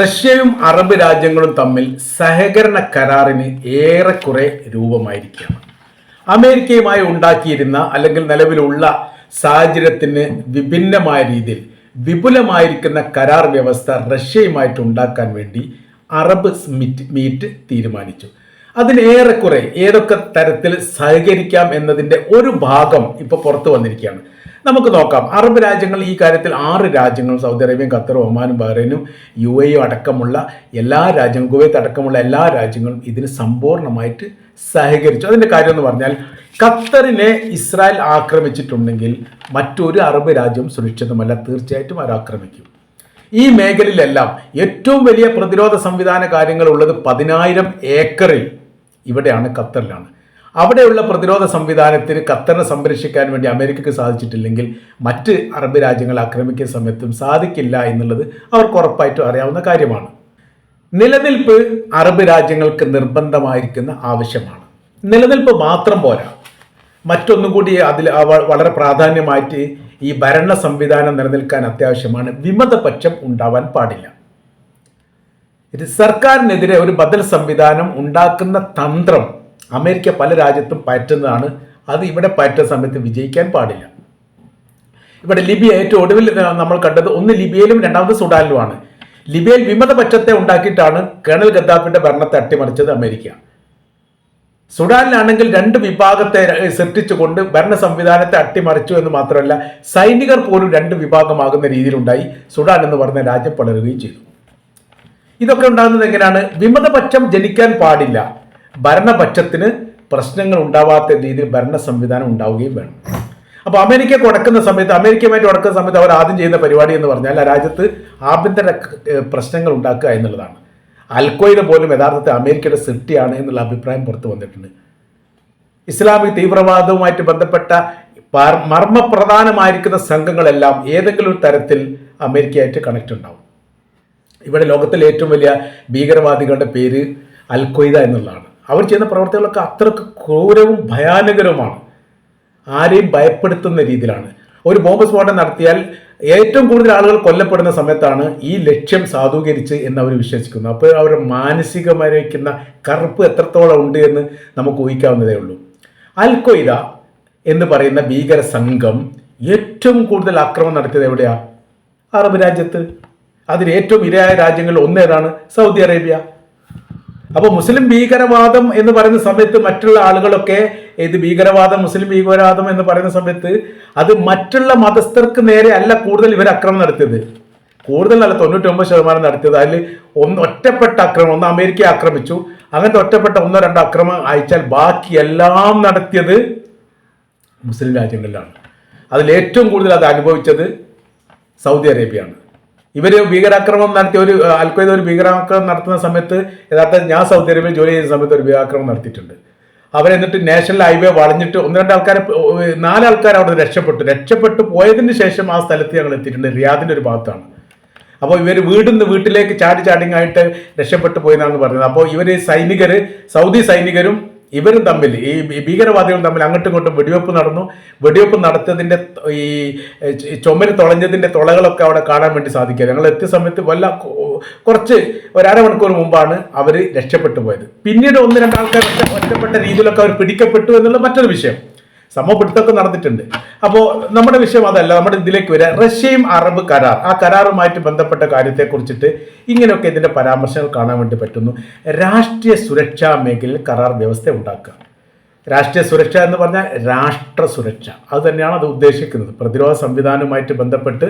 റഷ്യയും അറബ് രാജ്യങ്ങളും തമ്മിൽ സഹകരണ കരാറിന് ഏറെക്കുറെ രൂപമായിരിക്കുകയാണ്. അമേരിക്കയുമായി ഉണ്ടാക്കിയിരുന്ന അല്ലെങ്കിൽ നിലവിലുള്ള സാഹചര്യത്തിന് വിഭിന്നമായ രീതിയിൽ വിപുലമായിരിക്കുന്ന കരാർ വ്യവസ്ഥ റഷ്യയുമായിട്ട് ഉണ്ടാക്കാൻ വേണ്ടി അറബ് സ്മിറ്റ് മീറ്റ് തീരുമാനിച്ചു. അതിനേറെക്കുറെ ഏതൊക്കെ തരത്തിൽ സഹകരിക്കാം എന്നതിന്റെ ഒരു ഭാഗം ഇപ്പോൾ പുറത്തു വന്നിരിക്കുകയാണ്. നമുക്ക് നോക്കാം. അറബ് രാജ്യങ്ങൾ ഈ കാര്യത്തിൽ ആറ് രാജ്യങ്ങൾ സൗദി അറേബ്യയും ഖത്തറും ഒമാനും ബഹ്റൈനും യു എയും അടക്കമുള്ള എല്ലാ രാജ്യങ്ങളും കുവൈത്ത് അടക്കമുള്ള എല്ലാ രാജ്യങ്ങളും ഇതിന് സമ്പൂർണമായിട്ട് സഹകരിച്ചു. അതിന്റെ കാര്യം എന്ന് പറഞ്ഞാൽ ഖത്തറിനെ ഇസ്രായേൽ ആക്രമിച്ചിട്ടുണ്ടെങ്കിൽ മറ്റൊരു അറബ് രാജ്യം സുരക്ഷിതമല്ല തീർച്ചയായിട്ടും അവർ ആക്രമിക്കും. ഈ മേഖലയിലെല്ലാം ഏറ്റവും വലിയ പ്രതിരോധ സംവിധാന കാര്യങ്ങൾ ഉള്ളത് പതിനായിരം ഏക്കറിൽ ഇവിടെയാണ് ഖത്തറിലാണ്. അവിടെയുള്ള പ്രതിരോധ സംവിധാനത്തിന് ഖത്തറിനെ സംരക്ഷിക്കാൻ വേണ്ടി അമേരിക്കയ്ക്ക് സാധിച്ചിട്ടില്ലെങ്കിൽ മറ്റ് അറബ് രാജ്യങ്ങൾ ആക്രമിക്കുന്ന സമയത്തും സാധിക്കില്ല എന്നുള്ളത് അവർക്ക് ഉറപ്പായിട്ടും അറിയാവുന്ന കാര്യമാണ്. നിലനിൽപ്പ് അറബ് രാജ്യങ്ങൾക്ക് നിർബന്ധമായിരിക്കുന്ന ആവശ്യമാണ്. നിലനിൽപ്പ് മാത്രം പോരാ. മറ്റൊന്നും കൂടി അതിൽ വളരെ പ്രാധാന്യമായിട്ട് ഈ ഭരണ സംവിധാനം നിലനിൽക്കാൻ അത്യാവശ്യമാണ്. വിമതപക്ഷം ഉണ്ടാവാൻ പാടില്ല. ഇത് സർക്കാരിനെതിരെ ഒരു ബദൽ സംവിധാനം ഉണ്ടാക്കുന്ന തന്ത്രം അമേരിക്ക പല രാജ്യത്തും പറ്റുന്നതാണ് അത് ഇവിടെ പറ്റുന്ന സമയത്ത് വിജയിക്കാൻ പാടില്ല. ഇവിടെ ലിബിയ ഏറ്റവും ഒടുവിൽ നമ്മൾ കണ്ടത് ഒന്ന് ലിബിയയിലും രണ്ടാമത് സുഡാനിലുമാണ്. ലിബിയയിൽ വിമതപക്ഷത്തെ ഉണ്ടാക്കിയിട്ടാണ് കേണൽ ഗദ്ദാഫിന്റെ ഭരണത്തെ അട്ടിമറിച്ചത് അമേരിക്ക. സുഡാനിലാണെങ്കിൽ രണ്ട് വിഭാഗത്തെ സൃഷ്ടിച്ചുകൊണ്ട് ഭരണ സംവിധാനത്തെ അട്ടിമറിച്ചു എന്ന് മാത്രമല്ല സൈനികർ പോലും രണ്ട് വിഭാഗമാകുന്ന രീതിയിലുണ്ടായി സുഡാൻ എന്ന് പറഞ്ഞ രാജ്യം പടരുകയും ചെയ്തു. ഇതൊക്കെ ഉണ്ടാകുന്നത് എങ്ങനെയാണ്? വിമതപക്ഷം ജനിക്കാൻ പാടില്ല. ഭരണപക്ഷത്തിന് പ്രശ്നങ്ങൾ ഉണ്ടാവാത്ത രീതിയിൽ ഭരണ സംവിധാനം ഉണ്ടാവുകയും വേണം. അപ്പോൾ അമേരിക്ക കൊടുക്കുന്ന സമയത്ത് അമേരിക്കയുമായിട്ട് കൊടുക്കുന്ന സമയത്ത് അവർ ആദ്യം ചെയ്യുന്ന പരിപാടി എന്ന് പറഞ്ഞാൽ ആ രാജ്യത്ത് ആഭ്യന്തര പ്രശ്നങ്ങൾ ഉണ്ടാക്കുക എന്നുള്ളതാണ്. അൽക്കോയിൽ പോലും യഥാർത്ഥത്തിൽ അമേരിക്കയുടെ സൃഷ്ടിയാണ് എന്നുള്ള അഭിപ്രായം പുറത്തു വന്നിട്ടുണ്ട്. ഇസ്ലാമിക് തീവ്രവാദവുമായിട്ട് ബന്ധപ്പെട്ട മർമ്മപ്രധാനമായിരിക്കുന്ന സംഘങ്ങളെല്ലാം ഏതെങ്കിലും തരത്തിൽ അമേരിക്കയായിട്ട് കണക്ട് ഉണ്ടാവും. ഇവിടെ ലോകത്തിലെ ഏറ്റവും വലിയ ഭീകരവാദികളുടെ പേര് അൽഖ്വയ്ദ എന്നുള്ളതാണ്. അവർ ചെയ്യുന്ന പ്രവർത്തികളൊക്കെ അത്രയ്ക്ക് ക്രൂരവും ഭയാനകരവുമാണ്. ആരെയും ഭയപ്പെടുത്തുന്ന രീതിയിലാണ്. ഒരു ബോംബ് സ്ഫോടനം നടത്തിയാൽ ഏറ്റവും കൂടുതൽ ആളുകൾ കൊല്ലപ്പെടുന്ന സമയത്താണ് ഈ ലക്ഷ്യം സാധൂകരിച്ച് എന്ന് അവർ വിശ്വസിക്കുന്നു അപ്പോൾ അവർ മാനസികമായിരിക്കുന്ന കറുപ്പ് എത്രത്തോളം ഉണ്ട് എന്ന് നമുക്ക് ഊഹിക്കാവുന്നതേ ഉള്ളൂ. അൽ ഖ്വയ്ദ എന്ന് പറയുന്ന ഭീകര സംഘം ഏറ്റവും കൂടുതൽ ആക്രമണം നടത്തിയത് എവിടെയാണ് അറബ് രാജ്യത്ത്. അതിൽ ഏറ്റവും ഇരയായ രാജ്യങ്ങളിൽ ഒന്നേതാണ് സൗദി അറേബ്യ. അപ്പോൾ മുസ്ലിം ഭീകരവാദം എന്ന് പറയുന്ന സമയത്ത് മറ്റുള്ള ആളുകളൊക്കെ ഇത് ഭീകരവാദം മുസ്ലിം ഭീകരവാദം എന്ന് പറയുന്ന സമയത്ത് അത് മറ്റുള്ള മതസ്ഥർക്ക് നേരെ അല്ല കൂടുതൽ ഇവർ അക്രമം നടത്തിയത്. കൂടുതലല്ല തൊണ്ണൂറ്റൊമ്പത് ശതമാനം നടത്തിയത്. അതിൽ ഒന്ന് ഒറ്റപ്പെട്ട ആക്രമണം ഒന്ന് അമേരിക്കയെ ആക്രമിച്ചു. അങ്ങനത്തെ ഒറ്റപ്പെട്ട ഒന്നോ രണ്ടോ ആക്രമണം അയച്ചാൽ ബാക്കി എല്ലാം നടത്തിയത് മുസ്ലിം രാജ്യങ്ങളിലാണ്. അതിൽ ഏറ്റവും കൂടുതൽ അത് അനുഭവിച്ചത് സൗദി അറേബ്യയാണ്. ഇവർ ഭീകരാക്രമണം നടത്തിയ ഒരു അൽക്വയ്ദ ഒരു ഭീകരാക്രമണം നടത്തുന്ന സമയത്ത് യഥാർത്ഥ ഞാൻ സൗദി അറേബ്യയിൽ ജോലി ചെയ്യുന്ന സമയത്ത് ഒരു ഭീകരാക്രമണം നടത്തിയിട്ടുണ്ട്. അവരെന്നിട്ട് നാഷണൽ ഹൈവേ വളഞ്ഞിട്ട് ഒന്ന് രണ്ട് ആൾക്കാരെ നാലാൾക്കാർ അവിടെ രക്ഷപ്പെട്ടു. രക്ഷപ്പെട്ടു പോയതിന് ശേഷം ആ സ്ഥലത്ത് ഞങ്ങൾ എത്തിയിട്ടുണ്ട്. റിയാദിന്റെ ഒരു ഭാഗത്താണ്. അപ്പോൾ ഇവർ വീടിന്ന് വീട്ടിലേക്ക് ചാടി ചാടിങ്ങായിട്ട് രക്ഷപ്പെട്ടു പോയെന്നാണ് പറഞ്ഞത്. അപ്പോൾ ഇവർ സൈനികർ സൗദി സൈനികരും ഇവരും തമ്മിൽ ഈ ഭീകരവാദികളും തമ്മിൽ അങ്ങോട്ടും ഇങ്ങോട്ടും വെടിവെപ്പ് നടന്നു. വെടിവെപ്പ് നടത്തിയതിന്റെ ഈ ചുമര് തുളഞ്ഞതിന്റെ തുളകളൊക്കെ അവിടെ കാണാൻ വേണ്ടി സാധിക്കുക. ഞങ്ങൾ എത്തിയ സമയത്ത് വല്ല കുറച്ച് ഒരു അരമണിക്കൂർ മുമ്പാണ് അവർ രക്ഷപ്പെട്ടു പോയത്. പിന്നീട് ഒന്ന് രണ്ടാൾക്കാർ ഒറ്റ- ഒറ്റപ്പെട്ട രീതിയിലൊക്കെ അവർ പിടിക്കപ്പെട്ടു എന്നുള്ള മറ്റൊരു വിഷയം. സമപിടുത്തമൊക്കെ നടന്നിട്ടുണ്ട്. അപ്പോൾ നമ്മുടെ വിഷയം അതല്ല നമ്മുടെ ഇതിലേക്ക് വരിക റഷ്യയും അറബ് കരാർ. ആ കരാറുമായിട്ട് ബന്ധപ്പെട്ട കാര്യത്തെക്കുറിച്ചിട്ട് ഇങ്ങനെയൊക്കെ ഇതിന്റെ പരാമർശങ്ങൾ കാണാൻ വേണ്ടി പറ്റുന്നു. രാഷ്ട്രീയ സുരക്ഷാ മേഖലയിൽ കരാർ വ്യവസ്ഥ ഉണ്ടാക്കുക. രാഷ്ട്രീയ സുരക്ഷ എന്ന് പറഞ്ഞാൽ രാഷ്ട്ര സുരക്ഷ. അത് തന്നെയാണ് അത് ഉദ്ദേശിക്കുന്നത്. പ്രതിരോധ സംവിധാനവുമായിട്ട് ബന്ധപ്പെട്ട്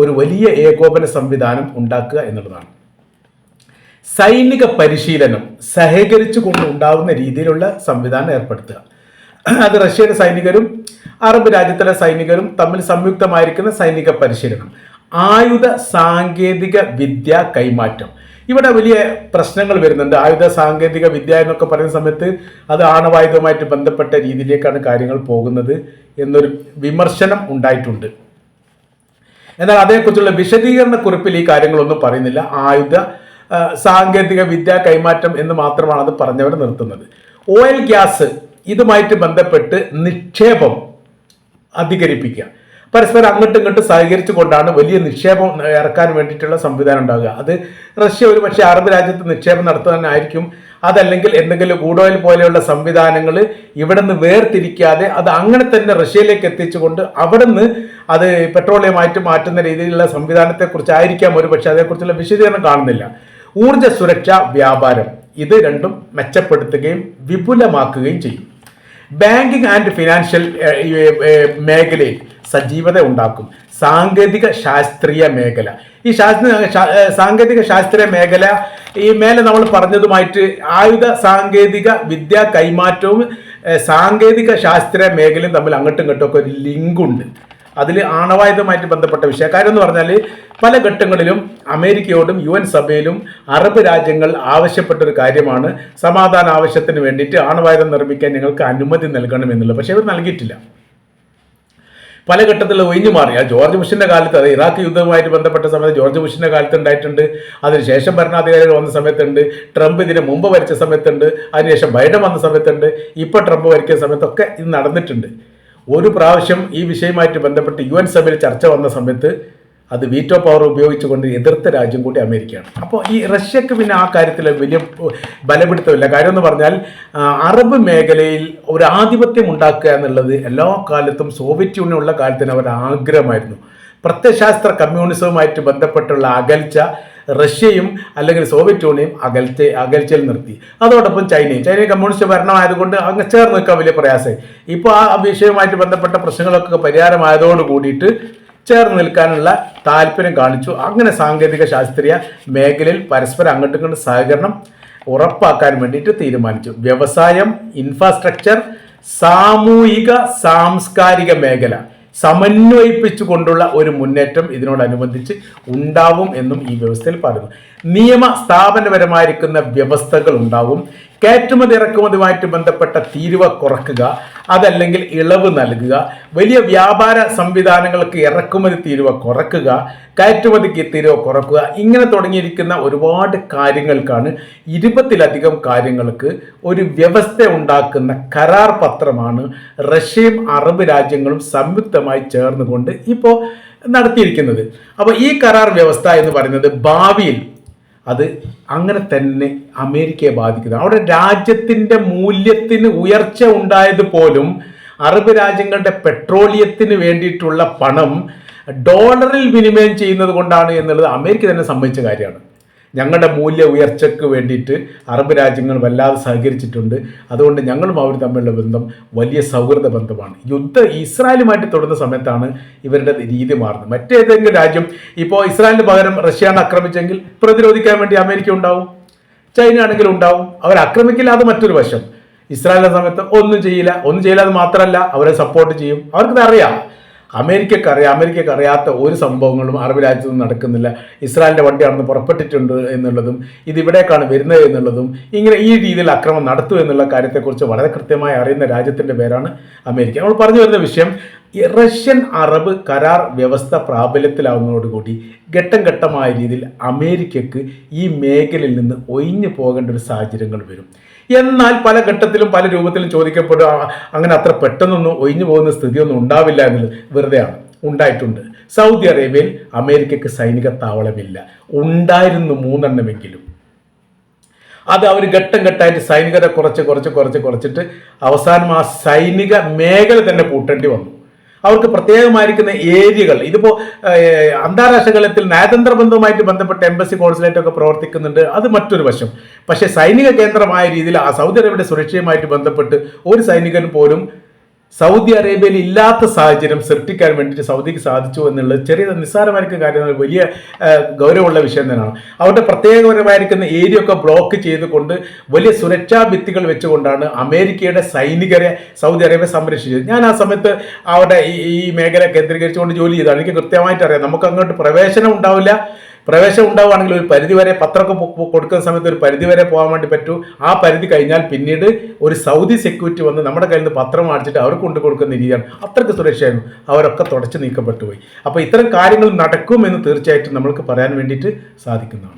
ഒരു വലിയ ഏകോപന സംവിധാനം ഉണ്ടാക്കുക എന്നുള്ളതാണ്. സൈനിക പരിശീലനം സഹകരിച്ചു കൊണ്ട് ഉണ്ടാവുന്ന രീതിയിലുള്ള സംവിധാനം ഏർപ്പെടുത്തുക. അത് റഷ്യയുടെ സൈനികരും അറബ് രാജ്യത്തിലെ സൈനികരും തമ്മിൽ സംയുക്തമായിരിക്കുന്ന സൈനിക പരിശീലനം. ആയുധ സാങ്കേതിക വിദ്യ കൈമാറ്റം. ഇവിടെ വലിയ പ്രശ്നങ്ങൾ വരുന്നുണ്ട്. ആയുധ സാങ്കേതിക വിദ്യ എന്നൊക്കെ പറയുന്ന സമയത്ത് അത് ആണവായുധവുമായിട്ട് ബന്ധപ്പെട്ട രീതിയിലേക്കാണ് കാര്യങ്ങൾ പോകുന്നത് എന്നൊരു വിമർശനം ഉണ്ടായിട്ടുണ്ട്. എന്നാൽ അതേക്കുറിച്ചുള്ള വിശദീകരണ കുറിപ്പിൽ ഈ കാര്യങ്ങളൊന്നും പറയുന്നില്ല. ആയുധ സാങ്കേതിക വിദ്യ കൈമാറ്റം എന്ന് മാത്രമാണ് അത് പറഞ്ഞവർ നിർത്തുന്നത്. ഓയിൽ ഗ്യാസ് ഇതുമായിട്ട് ബന്ധപ്പെട്ട് നിക്ഷേപം അധികരിപ്പിക്കുക. പരസ്പരം അങ്ങോട്ടും ഇങ്ങോട്ടും സഹകരിച്ചു കൊണ്ടാണ് വലിയ നിക്ഷേപം ഇറക്കാൻ വേണ്ടിയിട്ടുള്ള സംവിധാനം ഉണ്ടാകുക അത് റഷ്യ ഒരു പക്ഷേ അറബ് രാജ്യത്ത് നിക്ഷേപം നടത്താനായിരിക്കും അതല്ലെങ്കിൽ എന്തെങ്കിലും ഗൂഡോയിൽ പോലെയുള്ള സംവിധാനങ്ങൾ ഇവിടെ നിന്ന് വേർതിരിക്കാതെ അത് അങ്ങനെ തന്നെ റഷ്യയിലേക്ക് എത്തിച്ചുകൊണ്ട് അവിടെ നിന്ന് അത് പെട്രോളിയമായിട്ട് മാറ്റുന്ന രീതിയിലുള്ള സംവിധാനത്തെക്കുറിച്ച് ആയിരിക്കാം ഒരു പക്ഷേ അതേക്കുറിച്ചുള്ള വിശദീകരണം കാണുന്നില്ല. ഊർജ സുരക്ഷ വ്യാപാരം ഇത് രണ്ടും മെച്ചപ്പെടുത്തുകയും വിപുലമാക്കുകയും ചെയ്യും. ബാങ്കിങ് ആൻഡ് ഫിനാൻഷ്യൽ മേഖലയിൽ സജീവത ഉണ്ടാക്കും. സാങ്കേതിക ശാസ്ത്രീയ മേഖല. ഈ ശാസ്ത്ര ശാ- സാങ്കേതിക ശാസ്ത്രീയ മേഖല ഈ മേലെ നമ്മൾ പറഞ്ഞതുമായിട്ട് ആയുധ സാങ്കേതിക വിദ്യ കൈമാറ്റവും സാങ്കേതിക ശാസ്ത്രീയ മേഖലയും തമ്മിൽ അങ്ങോട്ടും ഇങ്ങോട്ടും ഒക്കെ ഒരു ലിങ്ക് ഉണ്ട് അതിൽ ആണവായുധമായിട്ട് ബന്ധപ്പെട്ട വിഷയം കാര്യം എന്ന് പറഞ്ഞാൽ പല ഘട്ടങ്ങളിലും അമേരിക്കയോടും യു എൻ സഭയിലും അറബ് രാജ്യങ്ങൾ ആവശ്യപ്പെട്ട ഒരു കാര്യമാണ്. സമാധാന ആവശ്യത്തിന് വേണ്ടിയിട്ട് ആണവായുധം നിർമ്മിക്കാൻ ഞങ്ങൾക്ക് അനുമതി നൽകണം എന്നുള്ളത്. പക്ഷേ ഇവർ നൽകിയിട്ടില്ല. പല ഘട്ടത്തിൽ ഒഴിഞ്ഞു മാറി. ആ ജോർജ് ബുഷിന്റെ കാലത്ത് അത് ഇറാഖ് യുദ്ധവുമായിട്ട് ബന്ധപ്പെട്ട സമയത്ത് ജോർജ് ബുഷിന്റെ കാലത്ത് ഉണ്ടായിട്ടുണ്ട് അതിനുശേഷം ഭരണാധികാരികൾ വന്ന സമയത്തുണ്ട്. ട്രംപ് ഇതിന് മുമ്പ് ഭരിച്ച സമയത്തുണ്ട്. അതിനുശേഷം ബൈഡൻ വന്ന സമയത്തുണ്ട്. ഇപ്പോൾ ട്രംപ് ഭരിക്കുന്ന സമയത്തൊക്കെ ഇത് നടന്നിട്ടുണ്ട്. ഒരു പ്രാവശ്യം ഈ വിഷയവുമായിട്ട് ബന്ധപ്പെട്ട് യു എൻ സഭയിൽ ചർച്ച വന്ന സമയത്ത് അത് വീറ്റോ പവർ ഉപയോഗിച്ചുകൊണ്ട് എതിർത്ത രാജ്യം കൂടി അമേരിക്കയാണ്. അപ്പോൾ ഈ റഷ്യക്ക് പിന്നെ ആ കാര്യത്തിൽ വലിയ ബലപിടുത്തമില്ല. കാര്യം എന്ന് പറഞ്ഞാൽ അറബ് മേഖലയിൽ ഒരു ആധിപത്യം ഉണ്ടാക്കുക എന്നുള്ളത് എല്ലാ കാലത്തും സോവിയറ്റ് യൂണിയൻ ഉള്ള കാലത്തിന് അവരുടെ ആഗ്രഹമായിരുന്നു. പ്രത്യശാസ്ത്ര കമ്മ്യൂണിസവുമായിട്ട് ബന്ധപ്പെട്ടുള്ള അകൽച്ച റഷ്യയും അല്ലെങ്കിൽ സോവിയറ്റ് യൂണിയനും അകൽച്ച അകൽച്ചയിൽ നിർത്തി. അതോടൊപ്പം ചൈനയും. ചൈന കമ്മ്യൂണിസ്റ്റ് ഭരണമായതുകൊണ്ട് അങ്ങ് ചേർന്ന് നിൽക്കാൻ വലിയ പ്രയാസമായി. ഇപ്പോൾ ആ വിഷയവുമായിട്ട് ബന്ധപ്പെട്ട പ്രശ്നങ്ങളൊക്കെ പരിഹാരമായതോട് കൂടിയിട്ട് ചേർന്ന് നിൽക്കാനുള്ള താല്പര്യം കാണിച്ചു. അങ്ങനെ സാങ്കേതിക ശാസ്ത്രീയ മേഖലയിൽ പരസ്പരം അങ്ങോട്ടും ഇങ്ങോട്ടും സഹകരണം ഉറപ്പാക്കാൻ വേണ്ടിയിട്ട് തീരുമാനിച്ചു. വ്യവസായം ഇൻഫ്രാസ്ട്രക്ചർ സാമൂഹിക സാംസ്കാരിക മേഖല. സമന്വയിപ്പിച്ചുകൊണ്ടുള്ള ഒരു മുന്നേറ്റം ഇതിനോടനുബന്ധിച്ച് ഉണ്ടാവും എന്നും ഈ വ്യവസ്ഥയിൽ പറയുന്നു. നിയമ സ്ഥാപനപരമായിരിക്കുന്ന വ്യവസ്ഥകൾ ഉണ്ടാവും കയറ്റുമതി ഇറക്കുമതിയുമായിട്ട് ബന്ധപ്പെട്ട തീരുവ കുറക്കുക അതല്ലെങ്കിൽ ഇളവ് നൽകുക വലിയ വ്യാപാര സംവിധാനങ്ങൾക്ക് ഇറക്കുമതി തീരുവ കുറക്കുക കയറ്റുമതിക്ക് തീരുവ കുറക്കുക ഇങ്ങനെ തുടങ്ങിയിരിക്കുന്ന ഒരുപാട് കാര്യങ്ങൾക്കാണ് ഇരുപത്തിലധികം കാര്യങ്ങൾക്ക് ഒരു വ്യവസ്ഥ ഉണ്ടാക്കുന്ന കരാർ പത്രമാണ് റഷ്യയും അറബ് രാജ്യങ്ങളും സംയുക്തമായി ചേർന്നുകൊണ്ട് ഇപ്പോൾ നടത്തിയിരിക്കുന്നത്. അപ്പോൾ ഈ കരാർ വ്യവസ്ഥ എന്ന് പറയുന്നത് ഭാവിയിൽ അത് അങ്ങനെ തന്നെ അമേരിക്കയെ ബാധിക്കുന്നത് അവിടെ രാജ്യത്തിന്റെ മൂല്യത്തിന് ഉയർച്ച ഉണ്ടായത് പോലും അറബ് രാജ്യങ്ങളുടെ പെട്രോളിയത്തിന് വേണ്ടിയിട്ടുള്ള പണം ഡോളറിൽ വിനിമയം ചെയ്യുന്നത് കൊണ്ടാണ് എന്നുള്ളത് അമേരിക്ക തന്നെ സമ്മതിച്ച കാര്യമാണ്. ഞങ്ങളുടെ മൂല്യ ഉയർച്ചയ്ക്ക് വേണ്ടിയിട്ട് അറബ് രാജ്യങ്ങൾ വല്ലാതെ സഹകരിച്ചിട്ടുണ്ട്. അതുകൊണ്ട് ഞങ്ങളും അവർ തമ്മിലുള്ള ബന്ധം വലിയ സൗഹൃദ ബന്ധമാണ്. യുദ്ധ ഇസ്രായേലുമായിട്ട് തുടർന്ന സമയത്താണ് ഇവരുടെ രീതി മാറുന്നത്. മറ്റേതെങ്കിലും രാജ്യം ഇപ്പോൾ ഇസ്രായേലിന് പകരം റഷ്യയാണ് ആക്രമിച്ചെങ്കിൽ പ്രതിരോധിക്കാൻ വേണ്ടി അമേരിക്ക ഉണ്ടാവും. ചൈന ആണെങ്കിലും ഉണ്ടാവും. അവർ ആക്രമിക്കില്ല അത് മറ്റൊരു വശം. ഇസ്രായേലിന്റെ സമയത്ത് ഒന്നും ചെയ്യില്ല. ഒന്നും ചെയ്യില്ല അത് മാത്രമല്ല അവരെ സപ്പോർട്ട് ചെയ്യും. അവർക്ക് അറിയാം. അമേരിക്കക്ക് അറിയാം അമേരിക്കക്ക് അറിയാത്ത ഒരു സംഭവങ്ങളും അറബ് രാജ്യത്തൊന്നും നടക്കുന്നില്ല. ഇസ്രായേലിന്റെ വണ്ടി അവിടുന്ന് പുറപ്പെട്ടിട്ടുണ്ട് എന്നുള്ളതും ഇതിവിടേക്കാണ് വരുന്നത് എന്നുള്ളതും ഇങ്ങനെ ഈ രീതിയിൽ അക്രമം നടത്തും എന്നുള്ള കാര്യത്തെക്കുറിച്ച് വളരെ കൃത്യമായി അറിയുന്ന രാജ്യത്തിന്റെ പേരാണ് അമേരിക്ക. നമ്മൾ പറഞ്ഞു വരുന്ന വിഷയം റഷ്യൻ അറബ് കരാർ വ്യവസ്ഥ പ്രാബല്യത്തിലാവുന്നതോടുകൂടി ഘട്ടം ഘട്ടമായ രീതിയിൽ അമേരിക്കക്ക് ഈ മേഖലയിൽ നിന്ന് ഒഴിഞ്ഞു പോകേണ്ട ഒരു സാഹചര്യങ്ങൾ വരും. എന്നാൽ പല ഘട്ടത്തിലും പല രൂപത്തിലും ചോദിക്കപ്പെടും അങ്ങനെ അത്ര പെട്ടെന്നൊന്നും ഒഴിഞ്ഞു പോകുന്ന സ്ഥിതിയൊന്നും ഉണ്ടാവില്ല എന്നുള്ളത് വെറുതെയാണ് ഉണ്ടായിട്ടുണ്ട്. സൗദി അറേബ്യയിൽ അമേരിക്കക്ക് സൈനിക താവളമില്ല. ഉണ്ടായിരുന്നു മൂന്നെണ്ണമെങ്കിലും. അത് അവർ ഘട്ടം ഘട്ടമായിട്ട് സൈനികരെ കുറച്ച് കുറച്ച് കുറച്ച് കുറച്ചിട്ട് അവസാനം ആ സൈനിക മേഖല തന്നെ പൂട്ടേണ്ടി വന്നു. അവർക്ക് പ്രത്യേകമായിരിക്കുന്ന ഏരിയകൾ. ഇതിപ്പോൾ അന്താരാഷ്ട്ര തലത്തിൽ നയതന്ത്ര ബന്ധവുമായിട്ട് ബന്ധപ്പെട്ട എംബസി കോൺസുലേറ്റ് ഒക്കെ പ്രവർത്തിക്കുന്നുണ്ട്. അത് മറ്റൊരു വശം. പക്ഷേ സൈനിക കേന്ദ്രമായ രീതിയിൽ ആ സൗദി അറേബ്യയുടെ സുരക്ഷയുമായിട്ട് ബന്ധപ്പെട്ട് ഒരു സൈനികൻ പോലും സൗദി അറേബ്യയിൽ ഇല്ലാത്ത സാഹചര്യം സൃഷ്ടിക്കാൻ വേണ്ടിയിട്ട് സൗദിക്ക് സാധിച്ചു എന്നുള്ളത് ചെറിയ നിസ്സാരമായിരിക്കുന്ന കാര്യം വലിയ ഗൗരവമുള്ള വിഷയം തന്നെയാണ്. അവരുടെ പ്രത്യേകപരമായിരിക്കുന്ന ഏരിയ ഒക്കെ ബ്ലോക്ക് ചെയ്തുകൊണ്ട് വലിയ സുരക്ഷാ ഭിത്തികൾ വെച്ചുകൊണ്ടാണ് അമേരിക്കയുടെ സൈനികരെ സൗദി അറേബ്യ സംരക്ഷിച്ചത്. ഞാൻ ആ സമയത്ത് അവിടെ ഈ മേഖല കേന്ദ്രീകരിച്ചുകൊണ്ട് ജോലി ചെയ്തതാണ്. എനിക്ക് കൃത്യമായിട്ട് അറിയാം നമുക്ക് അങ്ങോട്ട് പ്രവേശനം ഉണ്ടാവില്ല. പ്രവേശനം ഉണ്ടാവുകയാണെങ്കിൽ ഒരു പരിധി വരെ പത്രമൊക്കെ കൊടുക്കുന്ന സമയത്ത് ഒരു പരിധി വരെ പോകാൻ വേണ്ടി പറ്റൂ. ആ പരിധി കഴിഞ്ഞാൽ പിന്നീട് ഒരു സൗദി സെക്യൂരിറ്റി വന്ന് നമ്മുടെ കയ്യിൽ നിന്ന് പത്രം അടിച്ചിട്ട് അവർക്ക് കൊണ്ടു കൊടുക്കുന്ന രീതിയാണ്. അത്രയ്ക്ക് സുരക്ഷയായിരുന്നു. അവരൊക്കെ തുടച്ചു നീക്കപ്പെട്ടു പോയി. അപ്പോൾ ഇത്തരം കാര്യങ്ങൾ നടക്കുമെന്ന് തീർച്ചയായിട്ടും നമ്മൾക്ക് പറയാൻ വേണ്ടിയിട്ട് സാധിക്കുന്നതാണ്.